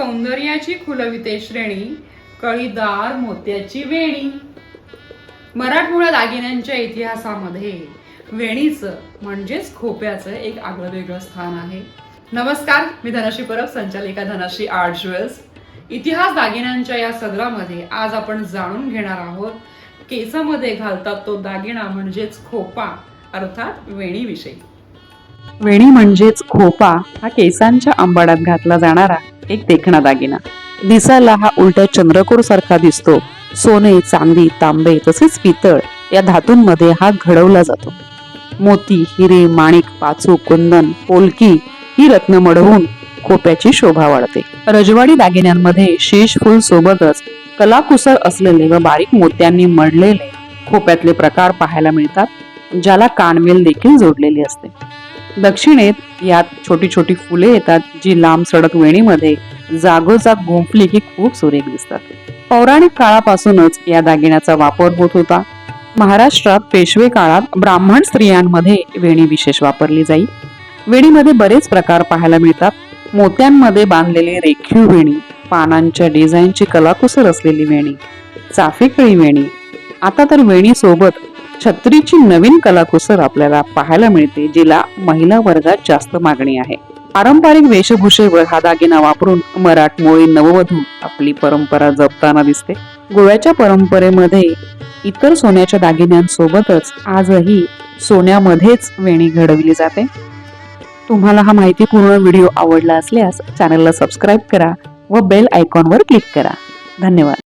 सौंदर्याची खुलविते श्रेणी कळीदार मोत्याची वेणी. मराठमोळ्या दागिन्यांच्या इतिहासामध्ये वेणीचं म्हणजेच खोप्याचं एक आगळं वेगळं स्थान आहे. नमस्कार मी धनाशी परब संचालिका धनाशी आर्ट ज्वेल्स. इतिहास दागिन्यांच्या या सदरामध्ये आज आपण जाणून घेणार आहोत केसामध्ये घालतात तो दागिना म्हणजेच खोपा अर्थात वेणीविषयी. वेणी म्हणजेच खोपा हा केसांच्या आंबाडात घातला जाणारा एक देखणा दागिना. दिसायला हा उलट्या चंद्रकोर सारखा दिसतो. सोने चांदी तांबे तसेच पितळ या धातूंमध्ये हा घडवला जातो. मोती हिरे माणिक पाचू कुंदन पोलकी ही रत्न मढवून खोप्याची शोभा वाढते. रजवाडी दागिन्यांमध्ये शेष फुल सोबतच कलाकुसर असलेले व बारीक मोत्यांनी मढलेले खोप्यातले प्रकार पाहायला मिळतात ज्याला कानवेल देखील जोडलेली असते. दक्षिणेत यात छोटी छोटी फुले येतात जी लांब सडक वेणीमध्ये जागोजाग गुंफली की खूप सुरेख दिसतात. पौराणिक काळापासूनच या दागिन्याचा वापर होत होता. महाराष्ट्रात पेशवे काळात ब्राह्मण स्त्रियांमध्ये वेणी विशेष वापरली जाई. वेणीमध्ये बरेच प्रकार पाहायला मिळतात. मोत्यांमध्ये बांधलेली रेखीव वेणी पानांच्या डिझाईनची कलाकुसर असलेली वेणी चाफेकळी वेणी. आता तर वेणी सोबत छत्रीची नवीन कलाकुसर आपल्याला पाहायला मिळते जिला महिला वर्गात जास्त मागणी आहे. पारंपरिक वेशभूषेवर हा दागिना वापरून मराठमोळी नववधू आपली परंपरा जपताना दिसते. गोव्याच्या परंपरेमध्ये इतर सोन्याच्या दागिन्यांसोबतच आजही सोन्यामध्येच वेणी घडवली जाते. तुम्हाला हा माहितीपूर्ण व्हिडिओ आवडला असल्यास चॅनलला सबस्क्राईब करा व बेल आयकॉनवर क्लिक करा. धन्यवाद.